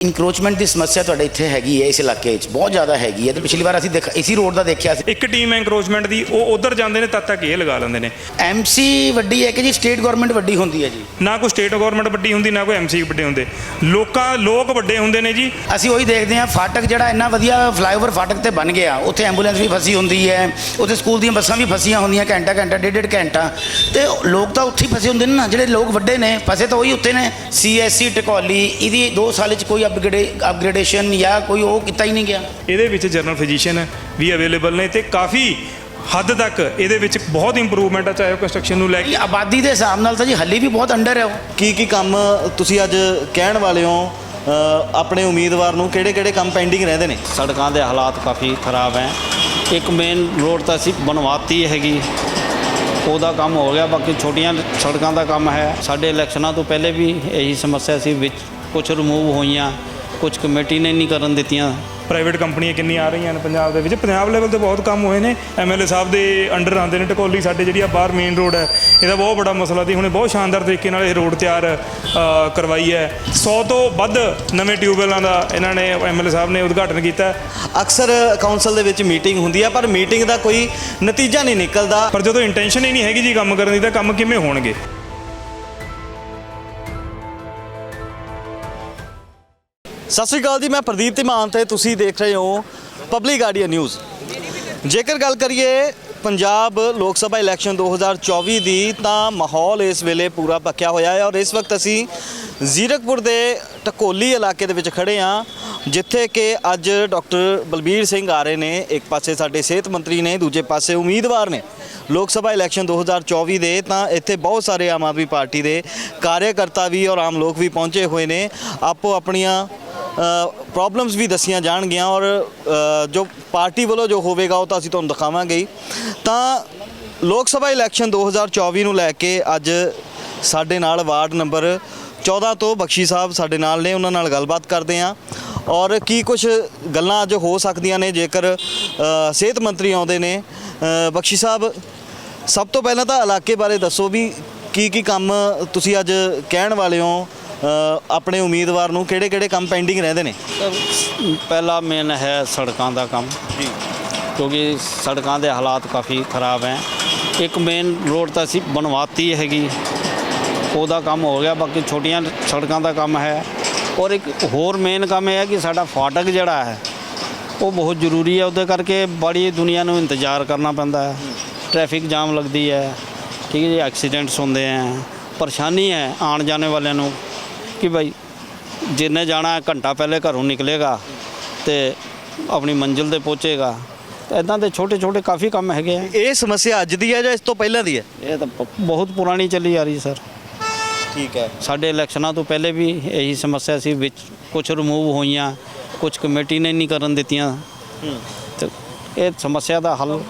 Encroachment ਦੀ ਸਮੱਸਿਆ ਤੁਹਾਡੇ ਇੱਥੇ ਹੈਗੀ ਹੈ ਇਸ ਇਲਾਕੇ 'ਚ ਬਹੁਤ ਜ਼ਿਆਦਾ ਹੈਗੀ ਹੈ ਤੇ ਪਿਛਲੀ ਵਾਰ ਅਸੀਂ ਦੇਖ ਇਸੀ ਰੋਡ ਦਾ ਦੇਖਿਆ ਸੀ। ਇੱਕ ਟੀਮ ਐਨਕਰੋਚਮੈਂਟ ਦੀ ਉਹ ਉਧਰ ਜਾਂਦੇ ਨੇ ਤਦ ਤੱਕ ਇਹ ਲਗਾ ਲੈਂਦੇ ਨੇ। ਐਮਸੀ ਵੱਡੀ ਹੈ ਕਿ ਜੀ ਸਟੇਟ ਗਵਰਨਮੈਂਟ ਵੱਡੀ ਹੁੰਦੀ ਹੈ ਜੀ? ਨਾ ਕੋਈ ਸਟੇਟ ਗਵਰਨਮੈਂਟ ਵੱਡੀ ਹੁੰਦੀ ਨਾ ਕੋਈ ਐਮਸੀ ਵੱਡੇ ਹੁੰਦੇ। ਲੋਕਾਂ ਲੋਕ ਵੱਡੇ ਹੁੰਦੇ ਨੇ ਜੀ। ਅਸੀਂ ਉਹੀ ਦੇਖਦੇ ਹਾਂ ਫਾਟਕ ਜਿਹੜਾ ਇੰਨਾ ਵਧੀਆ ਫਲਾਈਓਵਰ ਫਾਟਕ ਤੇ ਬਣ ਗਿਆ ਉੱਥੇ ਐਂਬੂਲੈਂਸ ਵੀ ਫਸੀ ਹੁੰਦੀ ਹੈ ਉੱਥੇ ਸਕੂਲ ਦੀਆਂ ਬੱਸਾਂ ਵੀ ਫਸੀਆਂ ਹੁੰਦੀਆਂ ਘੰਟਾ ਘੰਟਾ ਡੇਢ ਡੇਢ ਘੰਟਾ। ਤੇ ਲੋਕ ਤਾਂ ਉੱਥੇ ਹੀ ਫਸੇ ਹੁੰਦੇ ਨੇ ਨਾ ਜਿਹੜੇ ਲੋਕ ਵੱਡੇ ਨੇ ਫਸੇ ਤਾਂ ਉਹੀ ਉੱਤੇ ਨੇ। ਸੀਐਸਸੀ ਟਕੌਲੀ ਇਹਦੀ 2 ਸਾਲ 'ਚ ਕੋਈ ਅਪਗ੍ਰੇਡ ਅਪਗ੍ਰੇਡੇਸ਼ਨ ਜਾਂ ਕੋਈ ਉਹ ਕੀਤਾ ਹੀ ਨਹੀਂ ਗਿਆ। ਇਹਦੇ ਵਿੱਚ ਜਨਰਲ ਫਿਜੀਸ਼ੀਅਨ ਵੀ ਅਵੇਲੇਬਲ ਨੇ ਤੇ ਕਾਫੀ ਹੱਦ ਤੱਕ ਇਹਦੇ ਵਿੱਚ ਬਹੁਤ ਇੰਪਰੂਵਮੈਂਟ ਆ ਚਾਹੇ ਉਹ ਕੰਸਟਰਕਸ਼ਨ ਨੂੰ ਲੈ ਕੇ। ਇਹ ਆਬਾਦੀ ਦੇ ਹਿਸਾਬ ਨਾਲ ਤਾਂ ਜੀ ਹੱਲੀ ਵੀ ਬਹੁਤ ਅੰਡਰ ਹੈ ਉਹ। ਕੀ ਕੀ ਕੰਮ ਤੁਸੀਂ ਅੱਜ ਕਹਿਣ ਵਾਲੇ ਹੋ ਅ, ਆਪਣੇ ਉਮੀਦਵਾਰ ਨੂੰ? ਕਿਹੜੇ ਕਿਹੜੇ ਕੰਮ ਪੈਂਡਿੰਗ ਰਹਿੰਦੇ ਨੇ? ਸੜਕਾਂ ਦੇ ਹਾਲਾਤ ਕਾਫੀ ਖਰਾਬ ਹੈ। ਇੱਕ ਮੇਨ ਰੋਡ ਤਾਂ ਅਸੀਂ ਬਣਵਾਤੀ ਹੈਗੀ। ਉਹਦਾ ਕੰਮ ਹੋ ਗਿਆ ਬਾਕੀ ਛੋਟੀਆਂ ਸੜਕਾਂ ਦਾ ਕੰਮ ਹੈ। ਸਾਡੇ ਇਲੈਕਸ਼ਨਾਂ ਤੋਂ ਪਹਿਲੇ ਵੀ ਇਹੀ ਸਮੱਸਿਆ ਸੀ ਵਿੱਚ। ਕੁਝ ਰਿਮੂਵ ਹੋਈਆਂ ਕੁਝ ਕਮੇਟੀ ਨੇ ਨਹੀਂ ਕਰਨ ਦਿੱਤੀਆਂ। ਪ੍ਰਾਈਵੇਟ ਕੰਪਨੀਆਂ ਕਿੰਨੀਆਂ ਆ ਰਹੀਆਂ ਨੇ ਪੰਜਾਬ ਦੇ ਵਿੱਚ। ਪੰਜਾਬ ਲੈਵਲ ਤੇ ਬਹੁਤ ਕੰਮ ਹੋਏ ਨੇ। ਐਮਐਲਏ ਸਾਹਿਬ ਦੇ ਅੰਡਰ ਆਉਂਦੇ ਨੇ ਟਕੋਲੀ ਸਾਡੇ ਜਿਹੜੀ ਆ ਬਾਹਰ ਮੇਨ ਰੋਡ ਹੈ। ਇਹਦਾ ਬਹੁਤ ਬੜਾ ਮਸਲਾ ਸੀ। ਹੁਣੇ ਬਹੁਤ ਸ਼ਾਨਦਾਰ ਤਰੀਕੇ ਨਾਲ ਇਹ ਰੋਡ ਤਿਆਰ ਕਰਵਾਈ ਹੈ। 100 ਤੋਂ ਵੱਧ ਨਵੇਂ ਟਿਊਬਵੈਲਾਂ ਦਾ ਇਹਨਾਂ ਨੇ ਐਮਐਲਏ ਸਾਹਿਬ ਨੇ ਉਦਘਾਟਨ ਕੀਤਾ। ਅਕਸਰ ਕਾਉਂਸਲ ਦੇ ਵਿੱਚ ਮੀਟਿੰਗ ਹੁੰਦੀ ਹੈ ਪਰ ਮੀਟਿੰਗ ਦਾ ਕੋਈ ਨਤੀਜਾ ਨਹੀਂ ਨਿਕਲਦਾ। ਪਰ ਜਦੋਂ ਇੰਟੈਂਸ਼ਨ ਹੀ ਨਹੀਂ ਹੈਗੀ ਜੀ ਕੰਮ ਕਰਨ ਦੀ ਤਾਂ ਕੰਮ ਕਿਵੇਂ ਹੋਣਗੇ? ਸਤਿ ਸ਼੍ਰੀ ਅਕਾਲ ਜੀ, ਮੈਂ ਪ੍ਰਦੀਪ ਧੀਮਾਨ ਤੇ ਤੁਸੀਂ ਦੇਖ ਰਹੇ ਹੋ ਪਬਲਿਕ ਗਾਰਡੀਅਨ ਨਿਊਜ਼ ਜੇਕਰ ਗੱਲ ਕਰੀਏ ਪੰਜਾਬ ਲੋਕ ਸਭਾ ਇਲੈਕਸ਼ਨ 2024 ਦੀ, ਤਾਂ ਮਾਹੌਲ ਇਸ ਵੇਲੇ ਪੂਰਾ ਪੱਕਿਆ ਹੋਇਆ ਹੈ ਔਰ ਇਸ ਵਕਤ ਅਸੀਂ ਜ਼ੀਰਕਪੁਰ ਦੇ ਟਕੋਲੀ ਇਲਾਕੇ ਦੇ ਵਿੱਚ ਖੜੇ ਹਾਂ, ਜਿੱਥੇ ਕਿ ਅੱਜ ਡਾਕਟਰ ਬਲਬੀਰ ਸਿੰਘ ਆ ਰਹੇ ਨੇ ਇੱਕ ਪਾਸੇ ਸਾਡੇ ਸਿਹਤ ਮੰਤਰੀ ਨੇ, ਦੂਜੇ ਪਾਸੇ ਉਮੀਦਵਾਰ ਨੇ ਲੋਕ ਸਭਾ ਇਲੈਕਸ਼ਨ 2024 ਦੇ, ਤਾਂ ਇੱਥੇ ਬਹੁਤ ਸਾਰੇ ਆਮ ਆਦਮੀ ਪਾਰਟੀ ਦੇ ਕਾਰਜਕਰਤਾ ਵੀ ਔਰ ਆਮ ਲੋਕ ਵੀ ਪਹੁੰਚੇ ਹੋਏ ਨੇ। ਆਪੋ ਆਪਣੀਆਂ ਪ੍ਰੋਬਲਮਸ ਵੀ ਦੱਸੀਆਂ ਜਾਣਗੀਆਂ ਔਰ ਜੋ ਪਾਰਟੀ ਵੱਲੋਂ ਜੋ ਹੋਵੇਗਾ ਉਹ ਤਾਂ ਅਸੀਂ ਤੁਹਾਨੂੰ ਦਿਖਾਵਾਂਗੇ ਤਾਂ ਲੋਕ ਸਭਾ ਇਲੈਕਸ਼ਨ 2024 ਨੂੰ ਲੈ ਕੇ ਅੱਜ ਸਾਡੇ ਨਾਲ ਵਾਰਡ ਨੰਬਰ 14 ਤੋਂ ਬਖਸ਼ੀ ਸਾਹਿਬ ਸਾਡੇ ਨਾਲ ਨੇ ਉਹਨਾਂ ਨਾਲ ਗੱਲਬਾਤ ਕਰਦੇ ਹਾਂ। ਔਰ ਕੀ ਕੁਝ ਗੱਲਾਂ ਅੱਜ ਹੋ ਸਕਦੀਆਂ ਨੇ ਜੇਕਰ ਅ, ਸਿਹਤ ਮੰਤਰੀ ਆਉਂਦੇ ਨੇ। ਅ, ਬਖਸ਼ੀ ਸਾਹਿਬ ਸਭ ਤੋਂ ਪਹਿਲਾਂ ਤਾਂ ਇਲਾਕੇ ਬਾਰੇ ਦੱਸੋ ਵੀ ਕੀ ਕੀ ਕੰਮ ਤੁਸੀਂ ਅੱਜ ਕਹਿਣ ਵਾਲੇ ਹੋ ਆਪਣੇ ਉਮੀਦਵਾਰ ਨੂੰ ਕਿਹੜੇ ਕਿਹੜੇ ਕੰਮ ਪੈਂਡਿੰਗ ਰਹਿੰਦੇ ਨੇ? ਪਹਿਲਾ ਮੇਨ ਹੈ ਸੜਕਾਂ ਦਾ ਕੰਮ। ਜੀ। ਕਿਉਂਕਿ ਸੜਕਾਂ ਦੇ ਹਾਲਾਤ ਕਾਫੀ ਖਰਾਬ ਹੈ। ਇੱਕ ਮੇਨ ਰੋਡ ਤਾਂ ਅਸੀਂ ਬਣਵਾਤੀ ਹੈਗੀ। ਉਹਦਾ ਕੰਮ ਹੋ ਗਿਆ ਬਾਕੀ ਛੋਟੀਆਂ ਸੜਕਾਂ ਦਾ ਕੰਮ ਹੈ। ਔਰ ਇੱਕ ਹੋਰ ਮੇਨ ਕੰਮ ਇਹ ਹੈ ਕਿ ਸਾਡਾ ਫਾਟਕ ਜਿਹੜਾ ਹੈ ਉਹ ਬਹੁਤ ਜ਼ਰੂਰੀ ਹੈ। ਉਹਦੇ ਕਰਕੇ ਬੜੀ ਦੁਨੀਆ ਨੂੰ ਇੰਤਜ਼ਾਰ ਕਰਨਾ ਪੈਂਦਾ ਹੈ। ਟ੍ਰੈਫਿਕ ਜਾਮ ਲੱਗਦੀ ਹੈ। ਠੀਕ ਹੈ ਜੀ ਐਕਸੀਡੈਂਟਸ ਹੁੰਦੇ ਹੈ। ਪਰੇਸ਼ਾਨੀ ਹੈ ਆਉਣ ਜਾਣੇ ਵਾਲਿਆਂ ਨੂੰ। ਕਿ ਭਾਈ ਜਿੰਨੇ ਜਾਣਾ ਹੈ ਘੰਟਾ ਪਹਿਲੇ ਘਰੋਂ ਨਿਕਲੇਗਾ ਤੇ ਆਪਣੀ ਮੰਜ਼ਿਲ ਤੇ ਪਹੁੰਚੇਗਾ। ਇਦਾਂ ਦੇ ਛੋਟੇ ਛੋਟੇ ਕਾਫੀ ਕੰਮ ਹੈਗੇ ਆ। ਇਹ ਸਮੱਸਿਆ ਅੱਜ ਦੀ ਹੈ ਜਾਂ ਇਸ ਤੋਂ ਪਹਿਲਾਂ ਦੀ ਹੈ? ਇਹ ਤਾਂ ਬਹੁਤ ਪੁਰਾਣੀ ਚੱਲੀ ਆ ਰਹੀ ਸਰ। ਠੀਕ ਹੈ। ਸਾਡੇ ਇਲੈਕਸ਼ਨਾਂ ਤੋਂ ਪਹਿਲੇ ਵੀ ਇਹੀ ਸਮੱਸਿਆ ਸੀ ਵਿੱਚ ਕੁਝ ਰਿਮੂਵ ਹੋਈਆਂ ਕੁਝ ਕਮੇਟੀ ਨੇ ਨਹੀਂ ਕਰਨ ਦਿੱਤੀਆਂ। ਤੇ ਇਹ ਸਮੱਸਿਆ ਦਾ ਹੱਲ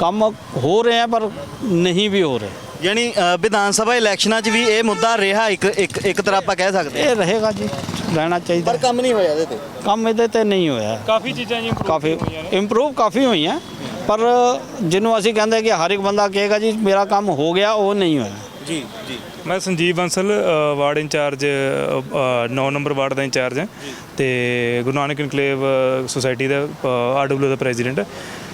ਕੰਮ ਹੋ ਰਹੇ ਪਰ ਨਹੀਂ ਵੀ ਹੋ ਰਹੇ। ਯਾਨੀ ਅ, ਵਿਧਾਨ ਸਭਾ ਇਲੈਕਸ਼ਨਾਂ 'ਚ ਵੀ ਇਹ ਮੁੱਦਾ ਰਿਹਾ ਇੱਕ ਇੱਕ ਇੱਕ ਤਰ੍ਹਾਂ ਆਪਾਂ ਕਹਿ ਸਕਦੇ ਹਾਂ। ਇਹ ਰਹੇਗਾ ਜੀ ਰਹਿਣਾ ਚਾਹੀਦਾ। ਪਰ ਕੰਮ ਨਹੀਂ ਹੋਇਆ ਇਹਦੇ ਤੇ? ਕੰਮ ਇਹਦੇ ਤੇ ਨਹੀਂ ਹੋਇਆ। ਕਾਫੀ ਚੀਜ਼ਾਂ ਜੀ improve ਕਾਫੀ ਹੋਈਆਂ ਨੇ। ਇੰਪਰੂਵ ਕਾਫੀ ਹੋਈਆਂ ਪਰ ਜਿਹਨੂੰ ਅਸੀਂ ਕਹਿੰਦੇ ਕਿ ਹਰ ਇੱਕ ਬੰਦਾ ਕਹੇਗਾ ਜੀ ਮੇਰਾ ਕੰਮ ਹੋ ਗਿਆ ਉਹ ਨਹੀਂ ਹੋਇਆ। ਜੀ ਜੀ। ਮੈਂ ਸੰਜੀਵ ਬੰਸਲ ਅ, ਵਾਰਡ ਇੰਚਾਰਜ 9 ਨੰਬਰ ਵਾਰਡ ਦਾ ਇੰਚਾਰਜ ਹਾਂ। ਤੇ ਗੁਰੂ ਨਾਨਕ ਇਨਕਲੇਵ ਅ, ਸੁਸਾਇਟੀ ਦਾ ਆਰਡਬਲਯੂ ਦਾ ਪ੍ਰੈਜ਼ੀਡੈਂਟ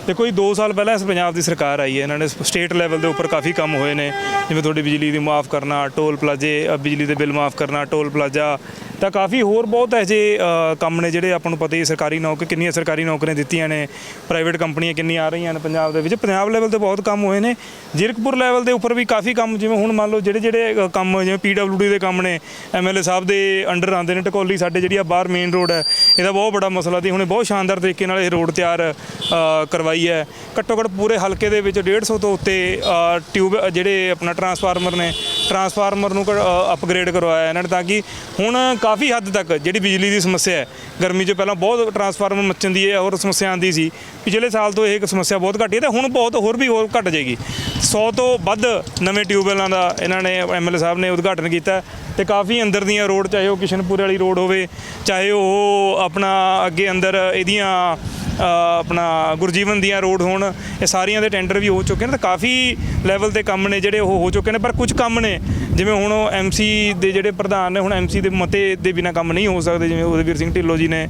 ਦੇਖੋ ਜੀ 2 ਸਾਲ ਪਹਿਲਾਂ ਇਸ ਪੰਜਾਬ ਦੀ ਸਰਕਾਰ ਆਈ ਹੈ ਇਹਨਾਂ ਨੇ ਸਟੇਟ ਲੈਵਲ ਦੇ ਉੱਪਰ ਕਾਫੀ ਕੰਮ ਹੋਏ ਨੇ ਜਿਵੇਂ ਤੁਹਾਡੀ ਬਿਜਲੀ ਦੀ ਮਾਫ ਕਰਨਾ ਟੋਲ ਪਲਾਜ਼ੇ ਬਿਜਲੀ ਦੇ ਬਿੱਲ ਮਾਫ ਕਰਨਾ ਟੋਲ ਪਲਾਜ਼ਾ ਤਾਂ ਕਾਫੀ ਹੋਰ ਬਹੁਤ ਇਹੋ ਕੰਮ ਨੇ ਜਿਹੜੇ ਆਪਾਂ ਨੂੰ ਪਤਾ ਹੀ ਸਰਕਾਰੀ ਨੌਕਰੀ ਕਿੰਨੀਆਂ ਸਰਕਾਰੀ ਨੌਕਰੀਆਂ ਦਿੱਤੀਆਂ ਨੇ ਪ੍ਰਾਈਵੇਟ ਕੰਪਨੀਆਂ ਕਿੰਨੀਆਂ ਆ ਰਹੀਆਂ ਨੇ ਪੰਜਾਬ ਦੇ ਵਿੱਚ ਪੰਜਾਬ ਲੈਵਲ ਤੇ ਬਹੁਤ ਕੰਮ ਹੋਏ ਨੇ ਜ਼ਿਰਕਪੁਰ ਲੈਵਲ ਦੇ ਉੱਪਰ ਵੀ ਕਾਫੀ ਕੰਮ ਜਿਵੇਂ ਹੁਣ ਮੰਨ ਲਓ ਜਿਹੜੇ ਜਿਹੜੇ ਕੰਮ ਜਿਵੇਂ ਪੀਡਬਲਯੂਡੀ ਦੇ ਕੰਮ ਨੇ ਐਮਐਲਏ ਸਾਹਿਬ ਦੇ ਅੰਡਰ ਆਉਂਦੇ ਨੇ ਟਕੋਲੀ ਸਾਡੇ ਜਿਹੜੀ ਆ ਬਾਹਰ ਮੇਨ ਰੋਡ ਹੈ ਇਹਦਾ ਬਹੁਤ ਬੜਾ ਮਸਲਾ ਸੀ ਹੁਣੇ ਬਹੁਤ ਸ਼ਾਨਦਾਰ ਤਰੀਕੇ ਨਾਲ ਇਹ ਰੋਡ ਤਿਆਰ ਅ, ਕਰਵਾਈ ਹੈ। ਘੱਟੋ ਘੱਟ ਪੂਰੇ ਹਲਕੇ ਦੇ ਵਿੱਚ 150 ਤੋਂ ਉੱਤੇ ਟਿਊਬ, ਜਿਹੜੇ ਆਪਣਾ ਟਰਾਂਸਫਾਰਮਰ ਨੇ, ਟਰਾਂਸਫਾਰਮਰ ਨੂੰ ਅਪਗ੍ਰੇਡ ਕਰਵਾਇਆ ਇਹਨਾਂ ਨੇ ਤਾਂ ਕਿ ਹੁਣ ਕਾਫੀ ਹੱਦ ਤੱਕ ਜਿਹੜੀ ਬਿਜਲੀ ਦੀ ਸਮੱਸਿਆ ਹੈ, ਗਰਮੀ 'ਚ ਪਹਿਲਾਂ ਬਹੁਤ ਟਰਾਂਸਫਾਰਮਰ ਮੱਚਣ ਦੀ ਹੈ ਹੋਰ ਸਮੱਸਿਆ ਆਉਂਦੀ ਸੀ। ਪਿਛਲੇ ਸਾਲ ਤੋਂ ਇਹ ਇੱਕ ਸਮੱਸਿਆ ਬਹੁਤ ਘਟੀ ਹੈ ਤੇ ਹੁਣ ਬਹੁਤ ਹੋਰ ਵੀ ਹੋਰ ਘਟ ਜਾਏਗੀ। 100 ਤੋਂ ਵੱਧ ਨਵੇਂ ਟਿਊਬਵੈਲਾਂ ਦਾ ਇਹਨਾਂ ਨੇ ਐਮਐਲਏ ਸਾਹਿਬ ਨੇ ਉਦਘਾਟਨ ਕੀਤਾ ਤੇ ਕਾਫੀ ਅੰਦਰ ਦੀਆਂ ਰੋਡ, ਚਾਹੇ ਉਹ ਕਿਸ਼ਨਪੁਰ ਵਾਲੀ ਰੋਡ ਹੋਵੇ, ਚਾਹੇ ਉਹ ਆਪਣਾ ਅੱਗੇ ਅੰਦਰ ਇਹਦੀਆਂ ਆਪਣਾ ਗੁਰਜੀਵਨ ਦੀਆਂ ਰੋਡ ਹੋਣ ਇਹ ਸਾਰੀਆਂ ਦੇ ਟੈਂਡਰ ਵੀ ਹੋ ਚੁੱਕੇ ਨੇ ਤਾਂ ਕਾਫੀ ਲੈਵਲ ਤੇ ਕੰਮ ਨੇ ਜਿਹੜੇ ਉਹ ਹੋ ਚੁੱਕੇ ਨੇ ਪਰ ਕੁਝ ਕੰਮ ਨੇ ਜਿਵੇਂ ਹੁਣ ਐਮਸੀ ਦੇ ਜਿਹੜੇ ਪ੍ਰਧਾਨ ਨੇ ਹੁਣ ਐਮਸੀ ਦੇ ਮਤੇ ਦੇ ਬਿਨਾ ਕੰਮ ਨਹੀਂ ਹੋ ਸਕਦੇ ਜਿਵੇਂ ਉਦਵੀਰ ਸਿੰਘ ਢਿੱਲੋਂ ਜੀ ਨੇ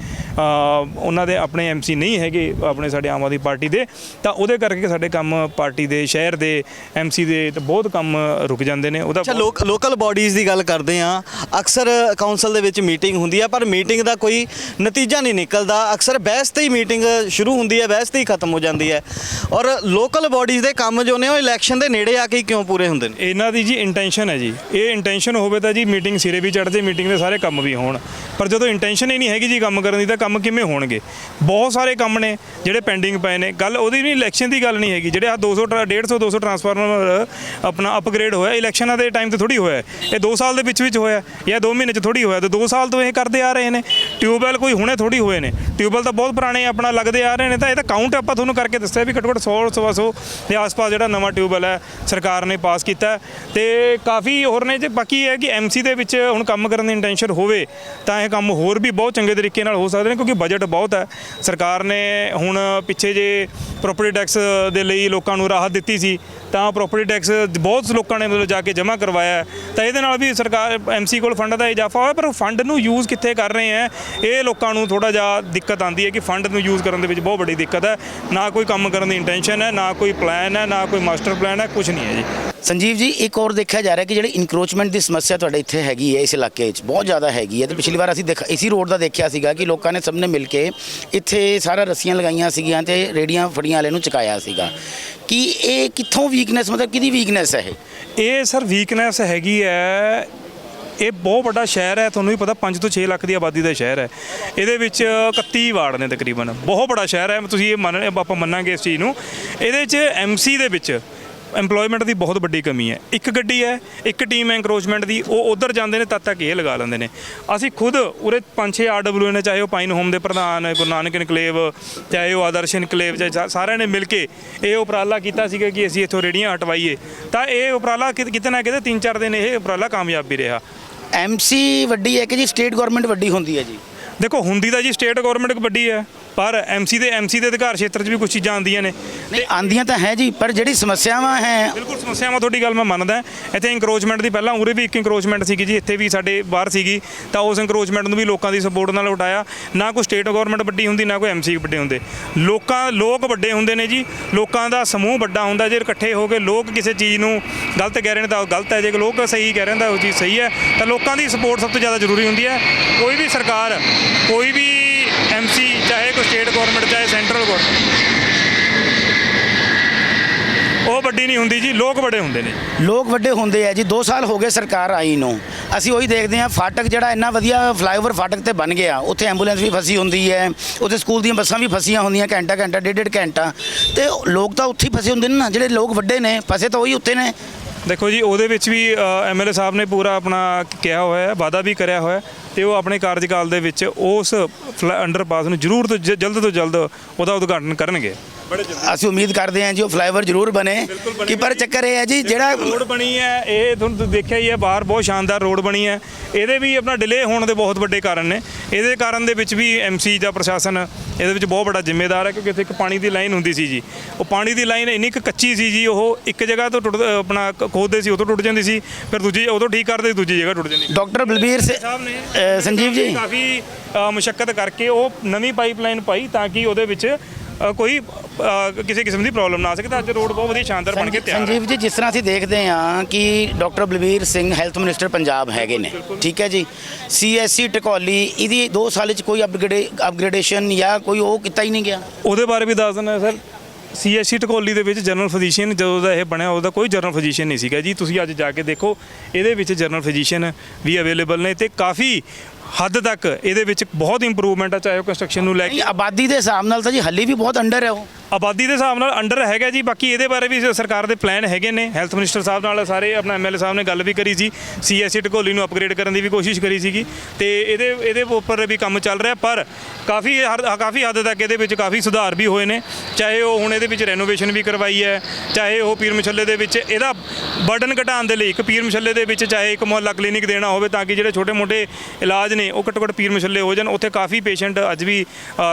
ਉਹਨਾਂ ਦੇ ਆਪਣੇ ਐਮਸੀ ਨਹੀਂ ਹੈਗੇ ਆਪਣੇ ਸਾਡੇ ਆਮ ਆਦਮੀ ਪਾਰਟੀ ਦੇ ਤਾਂ ਉਹਦੇ ਕਰਕੇ ਸਾਡੇ ਕੰਮ ਪਾਰਟੀ ਦੇ ਸ਼ਹਿਰ ਦੇ ਐਮਸੀ ਦੇ ਤਾਂ ਬਹੁਤ ਕੰਮ ਰੁਕ ਜਾਂਦੇ ਨੇ ਉਹਦਾ ਅੱਛਾ ਲੋਕ ਲੋਕਲ ਬਾਡੀਜ਼ ਦੀ ਗੱਲ ਕਰਦੇ ਆ ਅਕਸਰ ਕਾਉਂਸਲ ਦੇ ਵਿੱਚ ਮੀਟਿੰਗ ਹੁੰਦੀ ਆ ਪਰ ਮੀਟਿੰਗ ਦਾ ਕੋਈ ਨਤੀਜਾ ਨਹੀਂ ਨਿਕਲਦਾ ਅਕਸਰ ਬਹਿਸ ਤੇ ਹੀ ਮੀਟਿੰਗ ਸ਼ੁਰੂ ਹੁੰਦੀ ਹੈ ਬਹਿਸ ਤੇ ਹੀ ਖਤਮ ਹੋ ਜਾਂਦੀ ਹੈ। ਔਰ ਲੋਕਲ ਬਾਡੀਜ਼ ਦੇ ਕੰਮ ਜੋ ਨੇ, ਉਹ ਇਲੈਕਸ਼ਨ ਦੇ ਨੇੜੇ ਆ ਕੇ ਹੀ ਕਿਉਂ ਪੂਰੇ ਹੁੰਦੇ ਨੇ? ਇਹਨਾਂ ਦੀ ਜੀ ਇੰਟੈਂਸ਼ਨ ਹੈ ਜੀ। ਇਹ ਇੰਟੈਂਸ਼ਨ ਹੋਵੇ ਤਾਂ ਜੀ ਮੀਟਿੰਗ ਸਿਰੇ ਵੀ ਚੜ ਜੇ ਮੀਟਿੰਗ ਦੇ ਸਾਰੇ ਕੰਮ ਵੀ ਹੋਣ। ਪਰ ਜਦੋਂ ਇੰਟੈਂਸ਼ਨ ਹੀ ਨਹੀਂ ਹੈਗੀ ਜੀ ਕੰਮ ਕਰਨ ਦੀ, ਤਾਂ ਕੰਮ ਕਿਵੇਂ ਹੋਣਗੇ? ਬਹੁਤ ਸਾਰੇ ਕੰਮ ਨੇ ਜਿਹੜੇ ਪੈਂਡਿੰਗ ਪਏ ਨੇ। ਗੱਲ ਉਹਦੀ ਵੀ ਇਲੈਕਸ਼ਨ ਦੀ ਗੱਲ ਨਹੀਂ ਹੈਗੀ। ਜਿਹੜੇ ਆ 200 ਟਰਾ- 150 200 ਟਰਾਂਸਫਾਰਮਰ ਆਪਣਾ ਅਪਗ੍ਰੇਡ ਹੋਇਆ ਇਲੈਕਸ਼ਨਾਂ ਦੇ ਟਾਈਮ ਤੇ ਥੋੜੀ ਹੋਇਆ ਇਹ 2 ਸਾਲ ਦੇ ਵਿੱਚ ਵਿੱਚ ਹੋਇਆ ਜਾਂ 2 ਮਹੀਨੇ ਚ ਥੋੜੀ ਹੋਇਆ ਤੇ 2 ਸਾਲ ਤੋਂ ਇਹ ਕਰਦੇ ਆ ਰਹੇ ਨੇ। ਟਿਊਬਵੈਲ ਕੋਈ ਹੁਣੇ ਥੋੜੀ ਹੋਏ ਨੇ। ਟਿਊਬਵੈਲ ਤਾਂ ਬਹੁਤ ਪੁਰਾਣੇ ਆਪਣਾ ਲੱਗਦੇ ਆ ਰਹੇ ਨੇ ਤਾਂ ਇਹ ਤਾਂ ਕਾਊਂਟ ਆਪਾਂ ਤੁਹਾਨੂੰ ਕਰਕੇ ਦੱਸਿਆ ਵੀ ਘੱਟੋ ਘੱਟ 100 ਸਵਾ ਸੌ ਦੇ ਆਸ-ਪਾਸ ਜਿਹੜਾ ਨਵਾਂ ਟਿਊਬਵੈਲ ਹੈ, ਸਰਕਾਰ ਨੇ ਪਾਸ ਕੀਤਾ ਹੈ। ਤੇ ਕਾਫੀ ਹੋਰ ਨੇ ਜੇ ਬਾਕੀ ਹੈ ਕਿ ਐਮਸੀ ਦੇ ਵਿੱਚ ਹੁਣ ਕੰਮ ਕਰਨ ਦੀ ਇੰਟੈਂਸ਼ਨ ਹੋਵੇ, ਤਾਂ ਇਹ ਕੰਮ ਹੋਰ ਵੀ ਬਹੁਤ ਚੰਗੇ ਤਰੀਕੇ ਨਾਲ ਹੋ ਸਕਦੇ ਨੇ, ਕਿਉਂਕਿ ਬਜਟ ਬਹੁਤ ਹੈ। ਸਰਕਾਰ ਨੇ ਹੁਣ ਪਿੱਛੇ ਜੇ ਪ੍ਰੋਪਰਟੀ ਟੈਕਸ ਦੇ ਲਈ ਲੋਕਾਂ ਨੂੰ ਰਾਹਤ ਦਿੱਤੀ ਸੀ ਤਾਂ ਪ੍ਰੋਪਰਟੀ ਟੈਕਸ ਬਹੁਤ ਲੋਕਾਂ ਨੇ ਮਤਲਬ ਜਾ ਕੇ ਜਮ੍ਹਾਂ ਕਰਵਾਇਆ ਤਾਂ ਇਹਦੇ ਨਾਲ ਵੀ ਸਰਕਾਰ ਐਮਸੀ ਕੋਲ ਫੰਡ ਦਾ ਇਜ਼ਾਫਾ ਹੋਇਆ, ਪਰ ਫੰਡ ਨੂੰ ਯੂਜ਼ ਕਿੱਥੇ ਕਰ ਰਹੇ ਹੈ? ਇਹ ਲੋਕਾਂ ਨੂੰ ਥੋੜਾ ਜਿਹਾ ਦਿੱਕਤ ਆਉਂਦੀ ਹੈ ਕਿ ਫੰਡ ਨੂੰ ਯੂਜ਼ ਕਰਨ ਦੇ ਵਿੱਚ ਬਹੁਤ ਵੱਡੀ ਦਿੱਕਤ ਹੈ। ਨਾ ਕੋਈ ਕੰਮ ਕਰਨ ਦੀ ਇੰਟੈਂਸ਼ਨ ਹੈ, ਨਾ ਕੋਈ ਪਲਾਨ ਹੈ, ਨਾ ਕੋਈ ਮਾਸਟਰ ਪਲਾਨ ਹੈ ਕੁਝ ਨਹੀਂ ਹੈ ਜੀ। ਸੰਜੀਵ ਜੀ, ਇੱਕ ਹੋਰ ਦੇਖਿਆ ਜਾ ਰਿਹਾ ਕਿ ਜਿਹੜੀ ਇਨਕਰੋਚਮੈਂਟ ਦੀ ਸਮੱਸਿਆ ਤੁਹਾਡੇ ਇੱਥੇ ਹੈਗੀ ਹੈ ਇਸ ਇਲਾਕੇ ਵਿੱਚ, ਬਹੁਤ ਜ਼ਿਆਦਾ ਹੈਗੀ ਹੈ ਤੇ ਪਿਛਲੀ ਵਾਰ ਅਸੀਂ ਦੇਖ ਇਸੀ ਰੋਡ ਦਾ ਦੇਖਿਆ ਸੀਗਾ ਕਿ ਲੋਕਾਂ ਨੇ ਸਭ ਨੇ ਮਿਲ ਕੇ ਇੱਥੇ ਸਾਰਾ ਰੱਸੀਆਂ ਲਗਾਈਆਂ ਸੀਗੀਆਂ ਤੇ ਰੇੜੀਆਂ ਫੜੀਆਂ ਵਾਲੇ ਨੂੰ ਚੁਕਾਇਆ ਸੀਗਾ। ਕਿ ਇਹ ਕਿੱਥੋਂ ਵੀਕਨੈਸ ਮਤਲਬ ਕਿਹਦੀ ਵੀਕਨੈਸ ਹੈ ਇਹ? ਇਹ ਸਰ ਵੀਕਨੈਸ ਹੈਗੀ ਹੈ, ਇਹ ਬਹੁਤ ਵੱਡਾ ਸ਼ਹਿਰ ਹੈ, ਤੁਹਾਨੂੰ ਵੀ ਪਤਾ 5 ਤੋਂ 6 ਲੱਖ ਦੀ ਆਬਾਦੀ ਦਾ ਸ਼ਹਿਰ ਹੈ। ਇਹਦੇ ਵਿੱਚ 31 ਵਾਰਡ ਨੇ ਤਕਰੀਬਨ, ਬਹੁਤ ਵੱਡਾ ਸ਼ਹਿਰ ਹੈ, ਤੁਸੀਂ ਇਹ ਮੰਨ, ਆਪਾਂ ਮੰਨਾਂਗੇ ਇਸ ਚੀਜ਼ ਨੂੰ। ਇਹਦੇ 'ਚ ਐਮਸੀ ਦੇ ਵਿੱਚ EMPLOYMENT ਦੀ ਬਹੁਤ ਵੱਡੀ ਕਮੀ ਹੈ। ਇੱਕ ਗੱਡੀ ਹੈ ਇੱਕ ਟੀਮ ਹੈ ਐਨਕਰੋਚਮੈਂਟ ਦੀ ਉਹ ਉਧਰ ਜਾਂਦੇ ਨੇ ਤਦ ਤੱਕ ਇਹ ਲਗਾ ਲੈਂਦੇ ਨੇ। ਅਸੀਂ ਖੁਦ ਉਰੇ 5-6 ਆਰਡਬਲਯੂ ਨੇ ਚਾਹੇ ਉਹ ਪਾਈਨ ਹੋਮ ਦੇ ਪ੍ਰਧਾਨ ਗੁਰੂ ਨਾਨਕ ਇਨਕਲੇਵ ਚਾਹੇ ਉਹ ਆਦਰਸ਼ ਇਨਕਲੇਵ ਚਾਹੇ ਸਾਰਿਆਂ ਨੇ ਮਿਲ ਕੇ ਇਹ ਉਪਰਾਲਾ ਕੀਤਾ ਸੀਗਾ ਕਿ ਅਸੀਂ ਇੱਥੋਂ ਰੇੜੀਆਂ ਹਟਵਾਈਏ। ਤਾਂ ਇਹ ਉਪਰਾਲਾ ਕਿਤੇ ਕਿਤੇ ਨਾ ਕਿਤੇ 3-4 ਦਿਨ ਇਹ ਉਪਰਾਲਾ ਕਾਮਯਾਬ ਵੀ ਰਿਹਾ। ਐਮਸੀ ਵੱਡੀ ਹੈ ਕਿ ਜੀ? ਸਟੇਟ ਗਵਰਨਮੈਂਟ ਵੱਡੀ ਹੁੰਦੀ ਹੈ ਜੀ? ਦੇਖੋ ਹੁੰਦੀ ਤਾਂ ਜੀ ਸਟੇਟ ਗਵਰਨਮੈਂਟ ਵੱਡੀ ਹੈ। ਪਰ ਐਮਸੀ ਦੇ ਐਮਸੀ ਦੇ ਅਧਿਕਾਰ ਖੇਤਰ 'ਚ ਵੀ ਕੁਝ ਚੀਜ਼ਾਂ ਆਉਂਦੀਆਂ ਨੇ। ਨਹੀਂ ਆਂਦੀਆਂ ਤਾਂ ਹੈ ਜੀ ਪਰ ਜਿਹੜੀ ਸਮੱਸਿਆਵਾਂ ਹੈ ਬਿਲਕੁਲ ਸਮੱਸਿਆਵਾਂ ਤੁਹਾਡੀ ਗੱਲ ਮੈਂ ਮੰਨਦਾ। ਇੱਥੇ ਇੰਕਰੋਚਮੈਂਟ ਦੀ ਪਹਿਲਾਂ ਉਰੇ ਵੀ ਇੱਕ ਇੰਕਰੋਚਮੈਂਟ ਸੀਗੀ ਜੀ ਇੱਥੇ ਵੀ ਸਾਡੇ ਬਾਹਰ ਸੀਗੀ। ਤਾਂ ਉਸ ਇੰਕਰੋਚਮੈਂਟ ਨੂੰ ਵੀ ਲੋਕਾਂ ਦੀ ਸਪੋਰਟ ਨਾਲ ਉਠਾਇਆ। ਨਾ ਕੋਈ ਸਟੇਟ ਗਵਰਨਮੈਂਟ ਵੱਡੀ ਹੁੰਦੀ ਨਾ ਕੋਈ ਐਮਸੀ ਵੱਡੇ ਹੁੰਦੇ। ਲੋਕਾਂ ਲੋਕ ਵੱਡੇ ਹੁੰਦੇ ਨੇ ਜੀ। ਲੋਕਾਂ ਦਾ ਸਮੂਹ ਵੱਡਾ ਹੁੰਦਾ ਜੇ ਇਕੱਠੇ ਹੋ ਕੇ ਲੋਕ ਕਿਸੇ ਚੀਜ਼ ਨੂੰ ਗਲਤ ਕਹਿ ਰਹੇ ਨੇ ਤਾਂ ਉਹ ਗਲਤ ਹੈ। ਜੇ ਲੋਕ ਸਹੀ ਕਹਿ ਰਹੇ ਨੇ ਤਾਂ ਉਹ ਚੀਜ਼ ਸਹੀ ਹੈ। ਤਾਂ ਲੋਕਾਂ ਦੀ ਸਪੋਰਟ ਸਭ ਤੋਂ ਜ਼ਿਆਦਾ ਜ਼ਰੂਰੀ ਹੁੰਦੀ ਹੈ। ਕੋਈ ਵੀ ਸਰਕਾਰ ਕੋਈ ਵੀ ਐਮਸੀ ਚਾਹੇ ਕੋਈ ਸਟੇਟ ਗਵਰਨਮੈਂਟ ਚਾਹੇ ਸੈਂਟਰਲ ਗਵਰਨਮੈਂਟ ਉਹ ਵੱਡੀ ਨਹੀਂ ਹੁੰਦੀ ਜੀ, ਲੋਕ ਵੱਡੇ ਹੁੰਦੇ ਨੇ। ਲੋਕ ਵੱਡੇ ਹੁੰਦੇ ਆ ਜੀ 2 ਸਾਲ ਹੋ ਗਏ ਸਰਕਾਰ ਆਈ ਨੂੰ। ਅਸੀਂ ਉਹੀ ਦੇਖਦੇ ਹਾਂ, ਫਾਟਕ ਜਿਹੜਾ ਇੰਨਾ ਵਧੀਆ ਫਲਾਈਓਵਰ ਫਾਟਕ ਤੇ ਬਣ ਗਿਆ, ਉੱਥੇ ਐਂਬੂਲੈਂਸ ਵੀ ਫਸੀ ਹੁੰਦੀ ਹੈ, ਉੱਥੇ ਸਕੂਲ ਦੀਆਂ ਬੱਸਾਂ ਵੀ ਫਸੀਆਂ ਹੁੰਦੀਆਂ ਘੰਟਾ ਘੰਟਾ ਡੇਢ ਡੇਢ ਘੰਟਾ। ਤੇ ਲੋਕ ਤਾਂ ਉੱਥੇ ਹੀ ਫਸੇ ਹੁੰਦੇ ਨੇ ਨਾ, ਜਿਹੜੇ ਲੋਕ ਵੱਡੇ ਨੇ, ਫਸੇ ਤਾਂ ਉਹੀ ਉੱਥੇ ਨੇ। ਦੇਖੋ ਜੀ, ਉਹਦੇ ਵਿੱਚ ਵੀ ਐਮਐਲਏ ਸਾਹਿਬ ਨੇ ਪੂਰਾ ਆਪਣਾ ਕਿਹਾ ਹੋਇਆ ਹੈ, ਵਾਅਦਾ ਵੀ ਕਰਿਆ ਹੋਇਆ ਹੈ ਤੇ ਉਹ ਆਪਣੇ ਕਾਰਜਕਾਲ ਦੇ ਵਿੱਚ ਉਸ ਅੰਡਰਪਾਸ ਨੂੰ ਜ਼ਰੂਰ ਤੋਂ ਜ- ਜਲਦ ਤੋਂ ਜਲਦ ਉਹਦਾ ਉਦਘਾਟਨ ਕਰਨਗੇ। ਅਸੀਂ ਉਮੀਦ ਕਰਦੇ ਹਾਂ ਜੀ ਉਹ ਫਲਾਈਓਵਰ ਜ਼ਰੂਰ ਬਣੇ। ਕਿ ਪਰ ਚੱਕਰ ਇਹ ਹੈ ਜੀ ਜਿਹੜਾ ਰੋਡ ਬਣੀ ਹੈ ਇਹ ਤੁਹਾਨੂੰ ਤੁਸੀਂ ਦੇਖਿਆ ਹੀ ਹੈ ਬਾਹਰ ਬਹੁਤ ਸ਼ਾਨਦਾਰ ਰੋਡ ਬਣੀ ਹੈ। ਇਹਦੇ ਵੀ ਆਪਣਾ ਡਿਲੇ ਹੋਣ ਦੇ ਬਹੁਤ ਵੱਡੇ ਕਾਰਨ ਨੇ। ਇਹਦੇ ਕਾਰਨ ਦੇ ਵਿੱਚ ਵੀ ਐਮਸੀ ਦਾ ਪ੍ਰਸ਼ਾਸਨ ਇਹਦੇ ਵਿੱਚ ਬਹੁਤ ਵੱਡਾ ਜ਼ਿੰਮੇਦਾਰ ਹੈ ਕਿਉਂਕਿ ਇੱਥੇ ਇੱਕ ਪਾਣੀ ਦੀ ਲਾਈਨ ਹੁੰਦੀ ਸੀ ਜੀ। ਉਹ ਪਾਣੀ ਦੀ ਲਾਈਨ ਇੰਨੀ ਕੁ ਕੱਚੀ ਸੀ ਜੀ ਉਹ ਇੱਕ ਜਗ੍ਹਾ ਤੋਂ ਟੁੱਟ ਆਪਣਾ ਖੋਦਦੇ ਸੀ ਉਦੋਂ ਟੁੱਟ ਜਾਂਦੀ ਸੀ ਫਿਰ ਦੂਜੀ ਉਦੋਂ ਠੀਕ ਕਰਦੇ ਦੂਜੀ ਜਗ੍ਹਾ ਟੁੱਟ ਜਾਂਦੀ ਡਾਕਟਰ ਬਲਬੀਰ ਸਿੰਘ ਸਾਹਿਬ ਨੇ ਸੰਜੀਵ ਜੀ। ਕਾਫੀ ਮੁਸ਼ਕਲ ਕਰਕੇ ਉਹ ਨਵੀਂ ਪਾਈਪਲਾਈਨ ਪਾਈ ਤਾਂ ਕਿ ਉਹਦੇ ਵਿੱਚ ਅ, ਕੋਈ ਅ, ਕਿਸੇ ਕਿਸਮ ਦੀ ਪ੍ਰੋਬਲਮ ਨਾ ਆ ਸਕੇ ਤਾਂ ਅੱਜ ਰੋਡ ਬਹੁਤ ਵਧੀਆ ਸ਼ਾਨਦਾਰ ਬਣ ਕੇ ਤਿਆਰ ਹੈ। ਸੰਜੀਵ ਜੀ ਜਿਸ ਤਰ੍ਹਾਂ ਅਸੀਂ ਦੇਖਦੇ ਹਾਂ ਕਿ doctor Balbir Singh health minister Punjab ਹੈਗੇ ਨੇ। ਠੀਕ ਹੈ ਜੀ? ਸੀਐਸਸੀ ਟਕੋਲੀ ਇਹਦੀ 2 ਸਾਲ ਵਿੱਚ ਕੋਈ ਅਪਗ੍ਰੇਡ ਅਪਗ੍ਰੇਡੇਸ਼ਨ ਜਾਂ ਕੋਈ ਉਹ ਕੀਤਾ ਹੀ ਨਹੀਂ ਗਿਆ। ਉਹਦੇ ਬਾਰੇ ਵੀ ਦੱਸ ਦਿੰਦਾ ਸਰ। ਸੀਐਸਸੀ ਟਕੋਲੀ ਦੇ ਵਿੱਚ ਜਨਰਲ ਫਿਜ਼ੀਸ਼ੀਅਨ ਜਦੋਂ ਦਾ ਇਹ ਬਣਿਆ ਉਹਦਾ ਕੋਈ ਜਨਰਲ ਫਿਜ਼ੀਸ਼ੀਅਨ ਨਹੀਂ ਸੀਗਾ ਜੀ। ਤੁਸੀਂ ਅੱਜ ਜਾ ਕੇ ਦੇਖੋ ਇਹਦੇ ਵਿੱਚ ਜਨਰਲ ਫਿਜ਼ੀਸ਼ੀਅਨ ਵੀ ਅਵੇਲੇਬਲ ਨੇ ਤੇ ਕਾਫੀ ਹੱਦ ਤੱਕ ਇਹਦੇ ਵਿੱਚ ਬਹੁਤ ਇੰਪਰੂਵਮੈਂਟ ਆ ਚਾਹੇ ਉਹ ਕੰਸਟਰਕਸ਼ਨ ਨੂੰ ਲੈ ਕੇ। ਆਬਾਦੀ ਦੇ ਹਿਸਾਬ ਨਾਲ ਤਾਂ ਜੀ ਹੱਲੀ ਵੀ ਬਹੁਤ ਅੰਡਰ ਹੈ ਉਹ। ਆਬਾਦੀ ਦੇ ਹਿਸਾਬ ਨਾਲ ਅੰਡਰ ਹੈਗਾ ਜੀ ਬਾਕੀ ਇਹਦੇ ਬਾਰੇ ਵੀ ਸਰਕਾਰ ਦੇ ਪਲਾਨ ਹੈਗੇ ਨੇ। ਹੈਲਥ ਮਿਨਿਸਟਰ ਸਾਹਿਬ ਨਾਲ ਸਾਰੇ ਆਪਣਾ ਐਮਐਲਏ ਸਾਹਿਬ ਨੇ ਗੱਲ ਵੀ ਕਰੀ ਸੀ। ਸੀਐਸਸੀ ਢਕੋਲੀ ਨੂੰ ਅਪਗ੍ਰੇਡ ਕਰਨ ਦੀ ਵੀ ਕੋਸ਼ਿਸ਼ ਕਰੀ ਸੀਗੀ। ਤੇ ਇਹਦੇ ਇਹਦੇ ਉੱਪਰ ਵੀ ਕੰਮ ਚੱਲ ਰਿਹਾ ਪਰ ਕਾਫੀ ਹਰ- ਕਾਫੀ ਹੱਦ ਤੱਕ ਇਹਦੇ ਵਿੱਚ ਕਾਫੀ ਸੁਧਾਰ ਵੀ ਹੋਏ ਨੇ। ਚਾਹੇ ਉਹ ਹੁਣ ਇਹਦੇ ਵਿੱਚ ਰੈਨੋਵੇਸ਼ਨ ਵੀ ਕਰਵਾਈ ਹੈ ਚਾਹੇ ਉਹ ਪੀਰ ਮਛੱਲੇ ਦੇ ਵਿੱਚ ਇਹਦਾ ਬਰਡਨ ਘਟਾਉਣ ਦੇ ਲਈ ਇੱਕ ਪੀਰ ਮਛੱਲੇ ਦੇ ਵਿੱਚ ਚਾਹੇ ਇੱਕ ਮੁਹੱਲਾ ਕਲੀਨਿਕ ਦੇਣਾ ਹੋਵੇ ਤਾਂ ਕਿ ਜਿਹੜੇ ਛੋਟੇ-ਮੋਟੇ ਇਲਾਜ ਨੇ ਉਹ ਘੱਟੋ ਘੱਟ ਪੀਰ ਮਛੱਲੇ ਹੋ ਜਾਣ। ਉੱਥੇ ਕਾਫੀ ਪੇਸ਼ੈਂਟ ਅੱਜ ਵੀ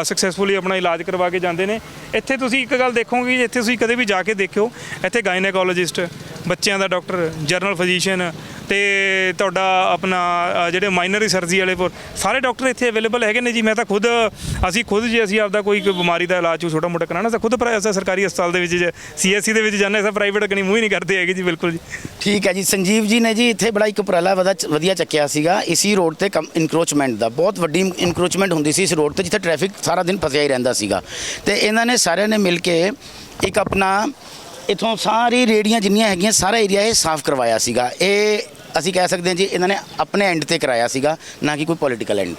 ਸਕਸੈਸਫੁਲੀ ਆਪਣਾ ਇਲਾਜ ਕਰਵਾ ਕੇ ਜਾਂਦੇ ਨੇ। ਇੱਥੇ ਤੁਸੀਂ ਇੱਕ ਗੱਲ ਦੇਖੋਗੇ ਕਿ ਇੱਥੇ ਤੁਸੀਂ ਕਦੇ ਵੀ ਜਾ ਕੇ ਦੇਖਿਓ, ਇੱਥੇ ਗਾਇਨੇਕੋਲੋਜਿਸਟ ਬੱਚਿਆਂ ਦਾ ਡਾਕਟਰ ਜਨਰਲ ਫਿਜ਼ੀਸ਼ੀਅਨ ਤੇ ਤੁਹਾਡਾ ਆਪਣਾ ਜਿਹੜੇ ਮਾਈਨਰ ਸਰਜਰੀ ਵਾਲੇ ਪਰ ਸਾਰੇ ਡਾਕਟਰ ਇੱਥੇ ਅਵੇਲੇਬਲ ਹੈਗੇ ਨੇ ਜੀ। ਮੈਂ ਤਾਂ ਖੁਦ, ਅਸੀਂ ਖੁਦ ਜੇ ਅਸੀਂ ਆਪਦਾ ਕੋਈ ਬਿਮਾਰੀ ਦਾ ਇਲਾਜ ਛੋਟਾ ਮੋਟਾ ਕਰਾਉਣਾ, ਤਾਂ ਖੁਦ ਪ੍ਰਾਈ- ਸਰਕਾਰੀ ਹਸਪਤਾਲ ਦੇ ਵਿੱਚ ਸੀਐਸਸੀ ਦੇ ਵਿੱਚ ਜਾਂਦੇ ਸਾਂ ਪ੍ਰਾਈਵੇਟ ਕਣੀ ਮੂੰਹ ਹੀ ਨਹੀਂ ਕਰਦੇ ਹੈਗੇ ਜੀ, ਬਿਲਕੁਲ ਜੀ। ਠੀਕ ਹੈ ਜੀ। ਸੰਜੀਵ ਜੀ ਨੇ ਜੀ ਇੱਥੇ ਬੜਾ ਇੱਕ ਉਪਰਾਲਾ ਵਧਾ ਵਧੀਆ ਚੱਕਿਆ ਸੀਗਾ, ਇਸੀ ਰੋਡ ਤੇ ਇਨਕਰੋਚਮੈਂਟ ਦਾ। ਬਹੁਤ ਵੱਡੀ ਇਨਕਰੋਚਮੈਂਟ ਹੁੰਦੀ ਸੀ ਇਸ ਰੋਡ ਤੇ, ਜਿੱਥੇ ਟ੍ਰੈਫਿਕ ਸਾਰਾ ਦਿਨ ਫਸਿਆ ਹੀ ਰਹਿੰਦਾ ਸੀਗਾ। ਤੇ ਇਹਨਾਂ ਨੇ ਸਾਰਿਆਂ ਨੇ ਮਿਲ ਕੇ ਇੱਕ ਆਪਣਾ, ਇਥੋਂ ਸਾਰੀ ਰੇੜੀਆਂ ਜਿੰਨੀਆਂ ਹੈਗੀਆਂ, ਸਾਰਾ ਏਰੀਆ ਇਹ ਸਾਫ਼ ਕਰਵਾਇਆ ਸੀਗਾ। ਇਹ ਅਸੀਂ ਕਹਿ ਸਕਦੇ ਹਾਂ ਜੀ, ਇਹਨਾਂ ਨੇ ਆਪਣੇ ਐਂਡ ਤੇ ਕਰਾਇਆ ਸੀਗਾ, ਨਾ ਕਿ ਕੋਈ ਪੋਲੀਟੀਕਲ ਐਂਡ ਤੇ।